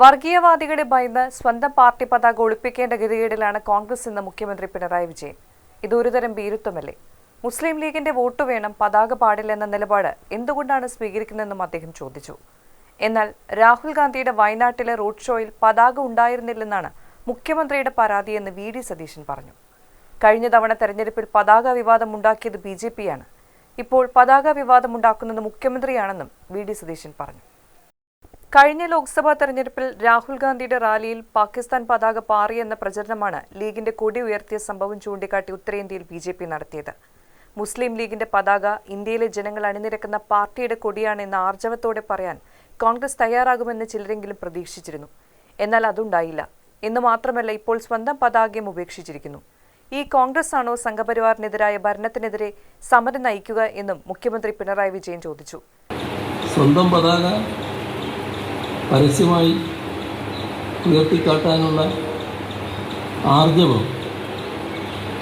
വർഗീയവാദികളെ ഭയന്ന് സ്വന്തം പാർട്ടി പതാക ഒളിപ്പിക്കേണ്ട ഗതികേടിലാണ് കോൺഗ്രസ് എന്ന മുഖ്യമന്ത്രി പിണറായി വിജയൻ. ഇത് ഒരുതരം ഭീരുത്വമല്ലേ? മുസ്ലിം ലീഗിന്റെ വോട്ട് വേണം പതാക പാടില്ലെന്ന നിലപാട് എന്തുകൊണ്ടാണ് സ്വീകരിക്കുന്നതെന്നും അദ്ദേഹം ചോദിച്ചു. എന്നാൽ രാഹുൽ ഗാന്ധിയുടെ വയനാട്ടിലെ റോഡ് ഷോയിൽ പതാക ഉണ്ടായിരുന്നില്ലെന്നാണ് മുഖ്യമന്ത്രിയുടെ പരാതിയെന്ന് വി ഡി സതീശൻ പറഞ്ഞു. കഴിഞ്ഞ തവണ തെരഞ്ഞെടുപ്പിൽ പതാക വിവാദം ഉണ്ടാക്കിയത് ബി ജെ പിയാണ് ഇപ്പോൾ പതാക വിവാദം ഉണ്ടാക്കുന്നത് മുഖ്യമന്ത്രിയാണെന്നും വി ഡി സതീശൻ പറഞ്ഞു. കഴിഞ്ഞ ലോക്സഭാ തെരഞ്ഞെടുപ്പിൽ രാഹുൽ ഗാന്ധിയുടെ റാലിയിൽ പാകിസ്ഥാൻ പതാക പാറിയെന്ന പ്രചരണമാണ് ലീഗിന്റെ കൊടി ഉയർത്തിയ സംഭവം ചൂണ്ടിക്കാട്ടി ഉത്തരേന്ത്യയിൽ ബി ജെ പി നടത്തിയത്. മുസ്ലിം ലീഗിന്റെ പതാക ഇന്ത്യയിലെ ജനങ്ങൾ അണിനിരക്കുന്ന പാർട്ടിയുടെ കൊടിയാണെന്ന് ആർജവത്തോടെ പറയാൻ കോൺഗ്രസ് തയ്യാറാകുമെന്ന് ചിലരെങ്കിലും പ്രതീക്ഷിച്ചിരുന്നു. എന്നാൽ അതുണ്ടായില്ല. എന്ന് മാത്രമല്ല ഇപ്പോൾ സ്വന്തം പതാകയും ഉപേക്ഷിച്ചിരിക്കുന്നു. ഈ കോൺഗ്രസ് ആണോ സംഘപരിവാറിനെതിരായ ഭരണത്തിനെതിരെ സമരം നയിക്കുക എന്നും മുഖ്യമന്ത്രി പിണറായി വിജയൻ ചോദിച്ചു. സ്വന്തം പതാക പരസ്യമായി ഉയർത്തിക്കാട്ടാനുള്ള ആർജവം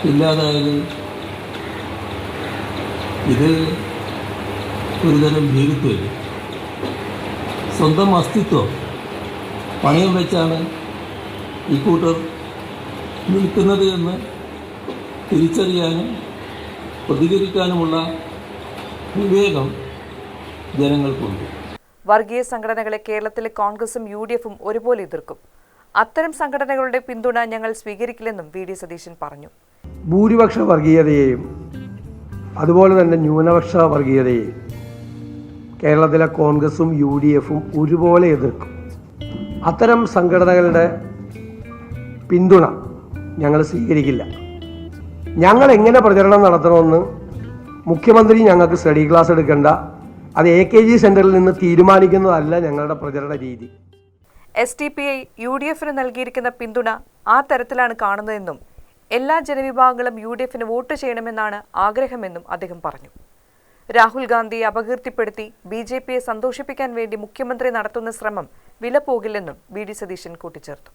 ഇല്ലാതായത് ഇത് ഒരുതരം ഭീരുത്വം സ്വന്തം അസ്തിത്വം പണയം വെച്ചാണ് ഈ കൂട്ടർ നിൽക്കുന്നത് എന്ന് തിരിച്ചറിയാനും പ്രതികരിക്കാനുമുള്ള വിവേകം ജനങ്ങൾക്കുണ്ട്. വർഗീയ സംഘടനകളെ കേരളത്തിലെ കോൺഗ്രസും യു ഡി എഫും ഒരുപോലെ എതിർക്കും. അത്തരം സംഘടനകളുടെ പിന്തുണ ഞങ്ങൾ സ്വീകരിക്കില്ലെന്നും വി ഡി സതീശൻ പറഞ്ഞു. ഭൂരിപക്ഷ വർഗീയതയെയും അതുപോലെ തന്നെ ന്യൂനപക്ഷ വർഗീയതയെയും കേരളത്തിലെ കോൺഗ്രസും യു ഡി എഫും ഒരുപോലെ എതിർക്കും. അത്തരം സംഘടനകളുടെ പിന്തുണ ഞങ്ങൾ സ്വീകരിക്കില്ല. ഞങ്ങൾ എങ്ങനെ പ്രചരണം നടത്തണമെന്ന് മുഖ്യമന്ത്രി ഞങ്ങൾക്ക് സ്റ്റഡി ക്ലാസ് എടുക്കേണ്ട അത് എ കെ ജി സെന്ററിൽ നിന്ന് തീരുമാനിക്കുന്നതല്ല ഞങ്ങളുടെ പ്രചരണ രീതി. S T P I U D എഫിന് നൽകിയിരിക്കുന്ന പിന്തുണ ആ തരത്തിലാണ് കാണുന്നതെന്നും എല്ലാ ജനവിഭാഗങ്ങളും യു ഡി എഫിന് വോട്ട് ചെയ്യണമെന്നാണ് ആഗ്രഹമെന്നും അദ്ദേഹം പറഞ്ഞു. രാഹുൽ ഗാന്ധിയെ അപകീർത്തിപ്പെടുത്തി ബി ജെ പിയെ സന്തോഷിപ്പിക്കാൻ വേണ്ടി മുഖ്യമന്ത്രി നടത്തുന്ന ശ്രമം വില പോകില്ലെന്നും വി ഡി സതീശൻ കൂട്ടിച്ചേർത്തു.